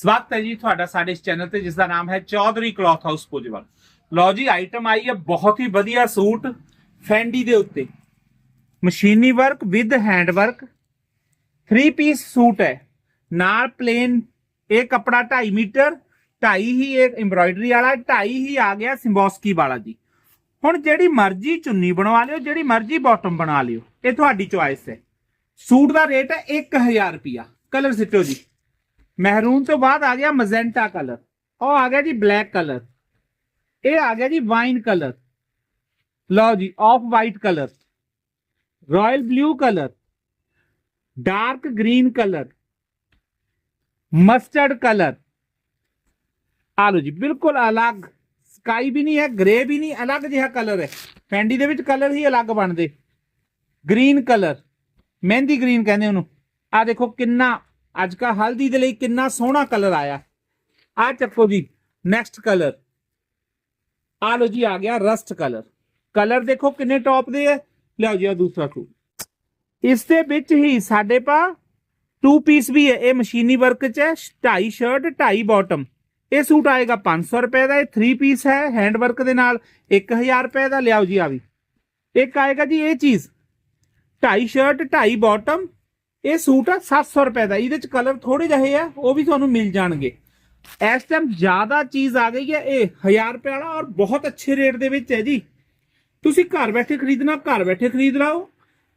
ਸਵਾਗਤ ਹੈ ਜੀ ਤੁਹਾਡਾ ਸਾਡੇ ਇਸ ਚੈਨਲ ਤੇ ਜਿਸ ਦਾ ਨਾਮ ਹੈ ਚੌਧਰੀ ਕਲੌਥ ਹਾਊਸ ਪੋਜਵਾਲ ਲਓ ਜੀ ਆਈਟਮ ਆਈ ਹੈ ਬਹੁਤ ਹੀ ਵਧੀਆ ਸੂਟ ਫੈਂਡੀ ਦੇ ਉੱਤੇ। ਮਸ਼ੀਨੀ work with hand work 3 piece suit ਹੈ। ਨਾਲ ਪਲੇਨ ਇਹ ਕਪੜਾ 2.5 ਮੀਟਰ 2.5 ਹੀ ਇਹ ਐਮਬ੍ਰਾਇਡਰੀ ਵਾਲਾ 2.5 ਹੀ ਆ ਗਿਆ ਸਿੰਬੋਸਕੀ ਵਾਲਾ ਜੀ। ਹੁਣ ਜਿਹੜੀ ਮਰਜ਼ੀ ਚੁੰਨੀ ਬਣਵਾ ਲਿਓ, ਜਿਹੜੀ ਮਰਜ਼ੀ ਬਾਟਮ ਬਣਾ ਲਿਓ, ਇਹ ਤੁਹਾਡੀ ਚੁਆਇਸ ਹੈ। ਸੂਟ ਦਾ ਰੇਟ ਹੈ 1000 ਰੁਪਿਆ ਕਲਰ ਸਿੱਟੋ ਜੀ। ਮਹਿਰੂਨ ਤੋਂ ਬਾਅਦ ਆ ਗਿਆ ਮਜ਼ੈਂਟਾ ਕਲਰ ਉਹ ਆ ਗਿਆ ਜੀ ਬਲੈਕ ਕਲਰ ਇਹ ਆ ਗਿਆ ਜੀ ਵਾਈਨ ਕਲਰ ਲਓ ਜੀ off white colour royal blue colour dark green colour mustard colour ਆ ਲਓ ਜੀ, ਬਿਲਕੁਲ ਅਲੱਗ। ਸਕਾਈ ਵੀ ਨਹੀਂ ਹੈ ਗ੍ਰੇ ਵੀ ਨਹੀਂ, ਅਲੱਗ ਜਿਹਾ ਕਲਰ ਹੈ। ਫੈਂਡੀ ਦੇ ਵਿੱਚ ਕਲਰ ਹੀ ਅਲੱਗ ਬਣਦੇ। ਗ੍ਰੀਨ ਕਲਰ ਮਹਿੰਦੀ ਗ੍ਰੀਨ ਕਹਿੰਦੇ ਉਹਨੂੰ। ਆ ਦੇਖੋ ਕਿੰਨਾ ਅੱਜ ਕਾ ਹਲਦੀ ਦੇ ਲਈ ਕਿੰਨਾ ਸੋਹਣਾ ਕਲਰ ਆਇਆ। ਆ ਚੱਕੋ ਜੀ ਨੈਕਸਟ ਕਲਰ। ਆ ਲੋ ਜੀ, ਆ ਗਿਆ ਰਸਟ ਕਲਰ। ਕਲਰ ਦੇਖੋ ਕਿੰਨੇ ਟੌਪ ਦੇ ਹੈ ਲਿਆਓ ਜੀ, ਆ ਦੂਸਰਾ ਸੂਟ ਇਸ ਦੇ ਵਿੱਚ ਹੀ ਸਾਡੇ ਪਾ ਟੂ ਪੀਸ ਵੀ ਹੈ। ਇਹ ਮਸ਼ੀਨੀ ਵਰਕ ਚ ਹੈ, ਢਾਈ ਸ਼ਰਟ ਢਾਈ ਬਾਟਮ ਇਹ ਸੂਟ ਆਏਗਾ 500 ਰੁਪਏ ਦਾ, ਇਹ 3 ਪੀਸ ਹੈ ਹੈਂਡ ਵਰਕ ਦੇ ਨਾਲ 1000 ਰੁਪਏ ਦਾ। ਲਿਆਓ ਜੀ, ਆ ਵੀ। ਇੱਕ ਆਏਗਾ ਜੀ, ਇਹ ਚੀਜ਼। ਢਾਈ ਸ਼ਰਟ ਢਾਈ ਬਾਟਮ ਇਹ ਸੂਟ ਆ 700 ਰੁਪਏ ਦਾ, ਇਹਦੇ ਚ ਕਲਰ ਥੋੜੇ ਜਿਹੇ ਆ, ਉਹ ਵੀ ਤੁਹਾਨੂੰ ਮਿਲ ਜਾਣਗੇ। ਇਸ ਟਾਈਮ ਜ਼ਿਆਦਾ ਚੀਜ਼ ਆ ਗਈ ਹੈ ਇਹ 1000 ਰੁਪਏ ਵਾਲਾ ਔਰ ਬਹੁਤ ਅੱਛੇ ਰੇਟ ਦੇ ਵਿੱਚ ਹੈ ਜੀ। ਤੁਸੀਂ ਘਰ ਬੈਠੇ ਖਰੀਦਣਾ, ਘਰ ਬੈਠੇ ਖਰੀਦ ਲਓ।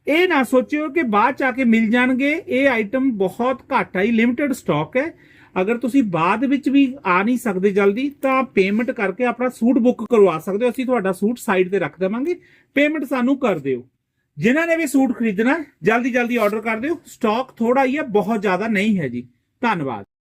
ਇਹ ਨਾ ਸੋਚਿਓ ਕਿ ਬਾਅਦ ਚ ਆ ਕੇ ਮਿਲ ਜਾਣਗੇ, ਇਹ ਆਈਟਮ ਬਹੁਤ ਘੱਟ ਆਈ ਲਿਮਿਟਿਡ ਸਟਾਕ ਹੈ। ਅਗਰ ਤੁਸੀਂ ਬਾਅਦ ਵਿੱਚ ਵੀ ਆ ਨਹੀਂ ਸਕਦੇ ਜਲਦੀ, ਤਾਂ ਪੇਮੈਂਟ ਕਰਕੇ ਆਪਣਾ ਸੂਟ ਬੁੱਕ ਕਰਵਾ ਸਕਦੇ ਹੋ। ਅਸੀਂ ਤੁਹਾਡਾ ਸੂਟ ਸਾਈਟ ਤੇ ਰੱਖ ਦੇਵਾਂਗੇ। ਪੇਮੈਂਟ ਸਾਨੂੰ ਕਰ ਦਿਓ। ਜਿਨ੍ਹਾਂ ਨੇ ਵੀ ਸੂਟ ਖਰੀਦਣਾ ਜਲਦੀ ਜਲਦੀ ਆਰਡਰ ਕਰ ਦਿਓ। ਸਟਾਕ ਥੋੜਾ ਹੀ ਹੈ, ਬਹੁਤ ਜ਼ਿਆਦਾ ਨਹੀਂ ਹੈ ਜੀ। ਧੰਨਵਾਦ।